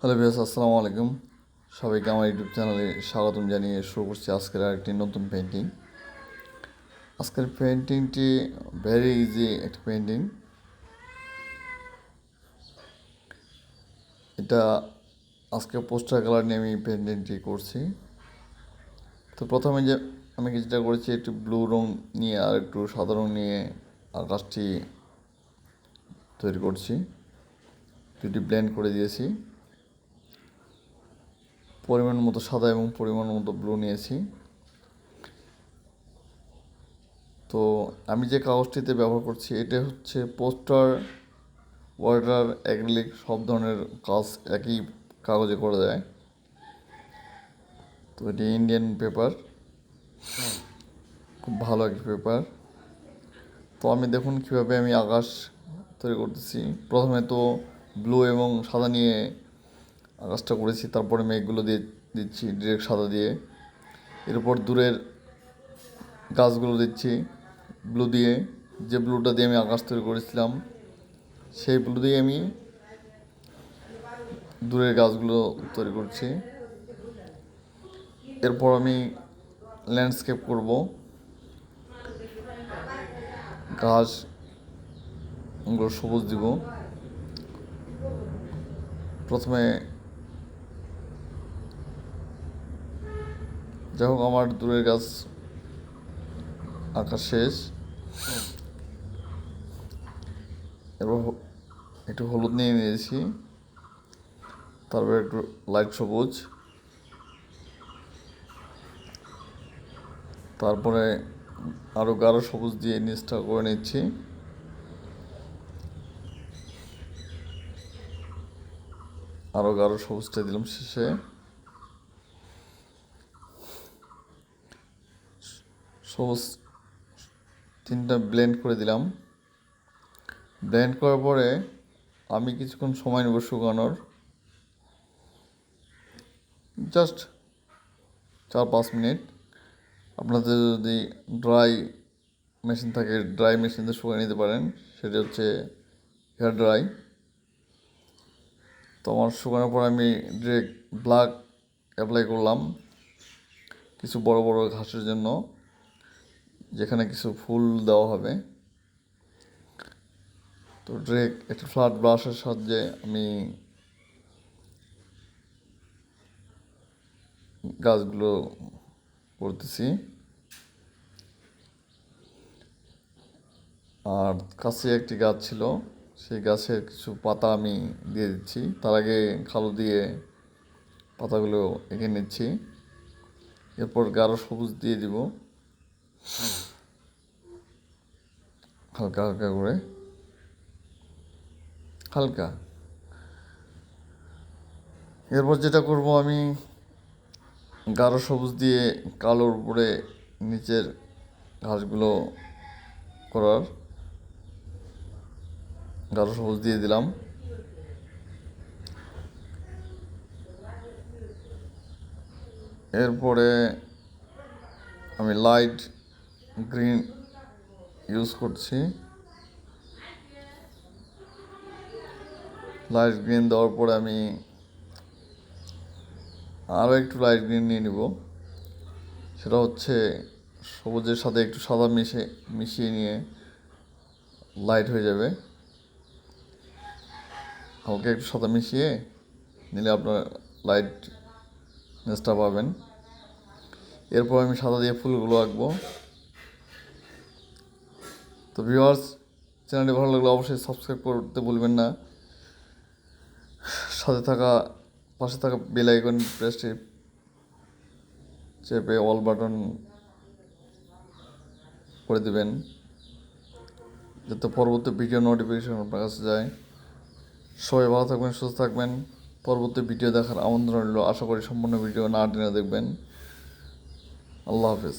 Hello বিয়াস আসসালামু আলাইকুম। সবাইকে আমার ইউটিউব চ্যানেলে স্বাগতম জানিয়ে শুরু করছি আজকের আরেকটি নতুন পেন্টিং আজকের পেন্টিংটি ভেরি ইজি একটা পেন্টিং এটা আজকে পোস্টার কালার নিয়ে আমি পেন্টিংটি করছি। তো প্রথমে যে আমি কিছুটা করেছি, একটু ব্লু রং নিয়ে আর একটু সাদা রং নিয়ে আকাশটি তৈরি করছি। দুটি ব্লেন্ড করে দিয়েছি। পরিমাণ মতো সাদা এবং পরিমাণ মতো ব্লু নিয়েছি। তো আমি যে কাগজটিতে ব্যবহার করছি, এটা হচ্ছে পোস্টার ওয়াটার অ্যাক্রিলিক সব ধরনের কাজ একই কাগজে করা যায় তো এটি ইন্ডিয়ান পেপার। খুব ভালো একটি পেপার। তো আমি দেখুন কীভাবে আমি আকাশ তৈরি করতেছি। প্রথমে তো ব্লু এবং সাদা নিয়ে আকাশটা করেছি, তারপরে মেঘগুলো দিয়ে দিচ্ছি ডিরেক্ট সাদা দিয়ে। এরপর দূরের গাছগুলো দিচ্ছি ব্লু দিয়ে। যে ব্লুটা দিয়ে আমি আকাশ তৈরি করেছিলাম, সেই ব্লু দিয়ে আমি দূরের গাছগুলো তৈরি করছি। এরপর আমি ল্যান্ডস্কেপ করব। ঘাস সবুজ দিব। প্রথমে যাই হোক, আমার দূরের গাছ আঁকা শেষ। এবার একটু হলুদ নিয়ে নিয়েছি। তারপর একটু লাইট সবুজ। তারপরে আরও গাঢ় সবুজ দিয়ে নিচটা করে নিচ্ছি। আরও গাঢ় সবুজটা দিলাম শেষে। সবুজ তিনটা ব্লেন্ড করে দিলাম। ব্লেন্ড করার পরে আমি কিছুক্ষণ সময় নেব শুকানোর। জাস্ট চার পাঁচ মিনিট। আপনাদের যদি ড্রাই মেশিন থাকে, ড্রাই মেশিন দিয়ে শুকিয়ে নিতে পারেন, সেটা হচ্ছে হেয়ার ড্রাই। তো আমার শুকানোর পর আমি ডিরেক্ট ব্ল্যাক অ্যাপ্লাই করলাম কিছু বড় বড় ঘাসের জন্য। যেখানে কিছু ফুল দেওয়া হবে। তো ড্রেক, একটা ফ্ল্যাট ব্রাশের সাহায্যে আমি গাছগুলো করতেছি আর কাছে একটি গাছ ছিল, সেই গাছের কিছু পাতা আমি দিয়ে দিচ্ছি। তার আগে খালো দিয়ে পাতাগুলো এঁকে নিচ্ছি। এরপর গাঢ় সবুজ দিয়ে দিব। হালকা হালকা করে। হালকা। এরপর যেটা করব আমি, গাঢ় সবুজ দিয়ে কালোর উপরে নিচের ঘাসগুলো করার। গাঢ় সবুজ দিয়ে দিলাম। এরপরে আমি লাইট গ্রিন ইউজ করছি। লাইট গ্রিন দেওয়ার পরে আমি আরও একটু লাইট গ্রিন নিয়ে নিব। সেটা হচ্ছে সবুজের সাথে একটু সাদা মিশে, মিশিয়ে নিয়ে লাইট হয়ে যাবে। হালকা একটু সাদা মিশিয়ে নিলে আপনার লাইট নেসটা পাবেন। এরপর আমি সাদা দিয়ে ফুলগুলো আঁকবো। তো ভিউয়ার্স চ্যানেলটি ভালো লাগলে অবশ্যই সাবস্ক্রাইব করতে ভুলবেন না। সাথে থাকা, পাশে থাকা বেল আইকন প্রেসটি চেপে অল বাটন করে দেবেন, যাতে পরবর্তী ভিডিও নোটিফিকেশন আপনার কাছে যায়। সবাই ভালো থাকবেন, সুস্থ থাকবেন। পরবর্তী ভিডিও দেখার আমন্ত্রণ রইল। আশা করি সম্পূর্ণ ভিডিও না দেখবেন। আল্লাহ হাফেজ।